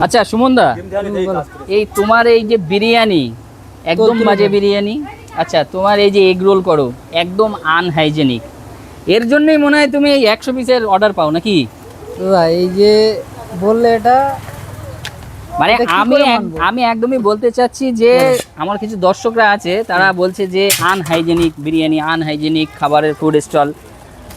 আচ্ছা সুমনদা এই তোমার এই যে বিরিয়ানি একদম বাজে বিরিয়ানি? আচ্ছা তোমার এই যে এগ রোল করো একদম আনহাইজেনিক এর জন্যই মনে হয় তুমি এই একশো পিসের অর্ডার পাও নাকি? এই যে বললে এটা মানে আমি এক- আমি একদমই বলতে চাচ্ছি যে আমার কিছু দর্শকরা আছে তারা বলছে যে আনহাইজেনিক বিরিয়ানি আনহাইজেনিক খাবারের ফুড স্টল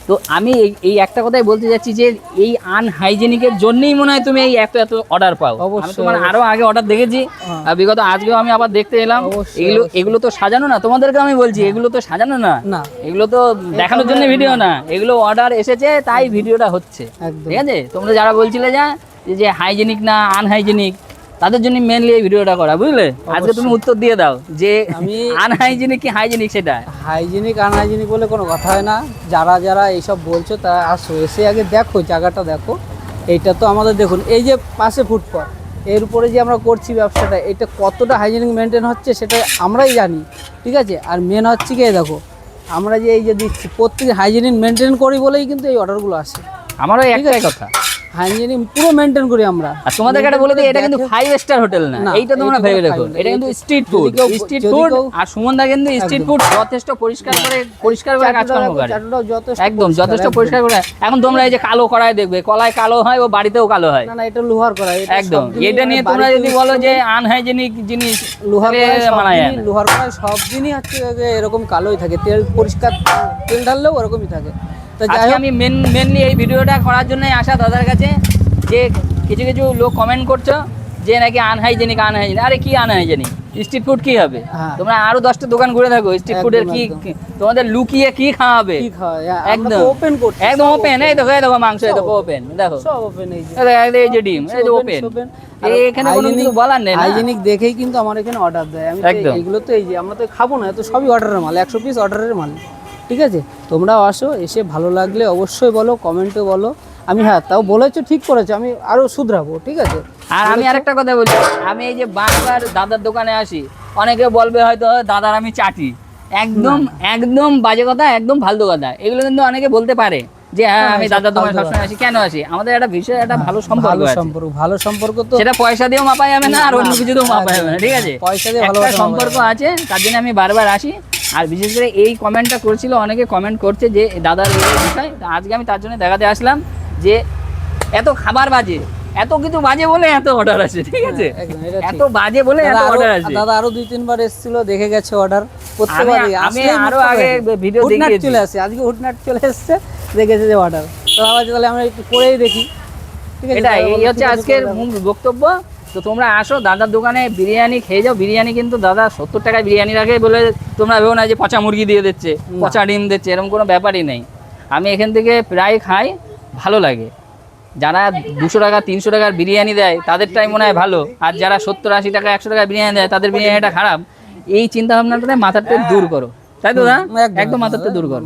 তো আমি এই- একটা কথাই বলতে যাচ্ছি যে এই আনহাইজেনিকের জন্যই মনে হয় তুমি এই এত এত অর্ডার পাও। অবশ্যই, তোমার। আরও আগে অর্ডার দেখেছি হ্যাঁ। বিগত আজকেও আমি আবার দেখতে এলাম। এগুলো এগুলো তো সাজানো না তোমাদেরকে আমি বলছি এগুলো তো সাজানো না। না। এগুলো তো দেখানোর জন্য ভিডিও না। এগুলো অর্ডার এসেছে তাই ভিডিওটা হচ্ছে। ঠিক আছে? তোমরা যারা বলছিলে যা যে হাইজেনিক না আনহাইজেনিক তাদের জন্য মেনলি এই ভিডিওটা করা বুঝলে? আজকে তুমি উত্তর দিয়ে দাও যে আমি আনহাইজেনিক কি হাইজেনিক সেটা? হাইজিনিক আনহাইজিনিক বলে কোনো কথা হয় না। যারা যারা এইসব বলছো তারা আসো এসে আগে দেখো জায়গাটা দেখো। এইটা তো আমাদের দেখুন এই যে পাশে ফুটপাথ এর উপরে যে আমরা করছি ব্যবসাটা এটা কতটা হাইজিনিক মেনটেন হচ্ছে সেটা আমরাই জানি ঠিক আছে? আর মেন হচ্ছে কি দেখো আমরা যে এই যে দিচ্ছি প্রত্যেক হাইজিনিক মেনটেন করি বলেই কিন্তু এই অর্ডারগুলো আসে। আমারও একটাই কথা। হাইজিনিক পুরো মেনটেন করি আমরা। আর তোমাদেরকে একটা বলে দিই এটা কিন্তু ফাইভ স্টার হোটেল না। না, এইটা তোমরা ভেবে কোনো এটা কিন্তু স্ট্রিট ফুড স্ট্রিট ফুড কেউ- আর সুমনদা কিন্তু স্ট্রিট ফুড যথেষ্ট পরিষ্কার করে পরিষ্কার করে কাজকর্ম করে। একদম যথেষ্ট পরিষ্কার করে। এখন তোমরা এই যে কালো কড়াই দেখবে কলায় কালো হয় ও বাড়িতেও কালো হয়। না না এটা লোহার করা এটা একদম। এটা নিয়ে তোমরা যদি বলো যে আনহাইজেনিক জিনিস লোহার মানা যায় লোহার কড়াই সব দিনই হচ্ছে এরকম কালোই থাকে। তেল পরিষ্কার তেল ঢাললেও ওরকমই থাকে। আজকে আমি মেন মেনলি এই ভিডিওটা করার জন্যই আসা দাদার কাছে যে কিছু কিছু লোক কমেন্ট করছ যে নাকি আনহাইজেনিক আনহাইজেনিক আরে কি আনহাইজেনিক স্ট্রিট ফুড কি হবে? হ্যাঁ। তোমরা আরও দশটা দোকান ঘুরে থাকো স্ট্রিট ফুডের কি তোমাদের লুকিয়ে কি খাওয়াবে? একদম। ওপেন একদম ওপেন এই দেখো এই দেখো মাংস এই দেখো ওপেন দেখো। সব ওপেন এই যে। দেখো, এই যে- ডিম এই যে ওপেন এখানে কোনো কিছু বলার নেই হাইজিনিক দেখেই কিন্তু আমার এখানে অর্ডার দেয়। আমি। এইগুলো তো এই যে আমরা তো খাব না তো সবই অর্ডারের মাল একশো পিস অর্ডারের মাল। ঠিক আছে? তোমরাও আসো এসে ভালো লাগলে অবশ্যই বলো কমেন্টে বলো। আমি হ্যাঁ তাও বলেছ ঠিক করেছ আমি আরও শুধরাবো ঠিক আছে? আর আমি আরেকটা কথা বলি আমি এই যে বারবার দাদার দোকানে আসি অনেকে বলবে হয়তো দাদার আমি চাটি। একদম একদম বাজে কথা একদম ফালতু কথা। এগুলো কিন্তু অনেকে বলতে পারে যে হ্যাঁ হ্যাঁ, আমি দাদার দোকানে ফালতু সবসময় আসি কেন আসি? আমাদের একটা বিষয় একটা ভালো সম্পর্ক ভালো সম্পর্ক ভালো সম্পর্ক তো সেটা পয়সা দিয়েও মাপা যাবে না আর অন্য কিছু দিয়েও মাপা যাবে না ঠিক আছে? পয়সা দিয়ে ভালো সম্পর্ক আছে তার জন্য আমি বারবার আসি। আর বিশেষ করে এই কমেন্টটা করছিল অনেকে কমেন্ট করছে যে দাদার বিষয়। তো আজকে আমি তার জন্য দেখাতে আসলাম যে এত খাবার বাজে এত কিছু বাজে বলে এত অর্ডার আছে ঠিক আছে? ঠিক। এত বাজে বলে এত অর্ডার আছে দাদা আরও দুই তিনবার এসেছিল দেখে গেছে অর্ডার আমি- আমি আরও আগে ভিডিও দেখিয়েছি। চলে আসে আজকে হুটনাট চলে এসেছে দেখেছে যে অর্ডার তো আবার তাহলে আমরা একটু করেই দেখি। ঠিক আছে এটা এই হচ্ছে আজকের মূল বক্তব্য। তো তোমরা আসো দাদার দোকানে বিরিয়ানি খেয়ে যাও। বিরিয়ানি কিন্তু দাদা সত্তর টাকায় বিরিয়ানি রাখে বলে তোমরা ভেবো না যে পচা মুরগি দিয়ে দিচ্ছে পচা ডিম দিচ্ছে এরকম কোনো ব্যাপারই নেই। আমি এখান থেকে প্রায় খাই ভালো লাগে। যারা দুশো টাকা তিনশো টাকার বিরিয়ানি দেয় তাদেরটাই মনে হয় ভালো। আর যারা সত্তর আশি টাকা একশো টাকা বিরিয়ানি দেয় তাদের বিরিয়ানিটা খারাপ। এই চিন্তা ভাবনাটা মাথাতে দূর করো। তাই তো একদম, মাথাতে দূর করো।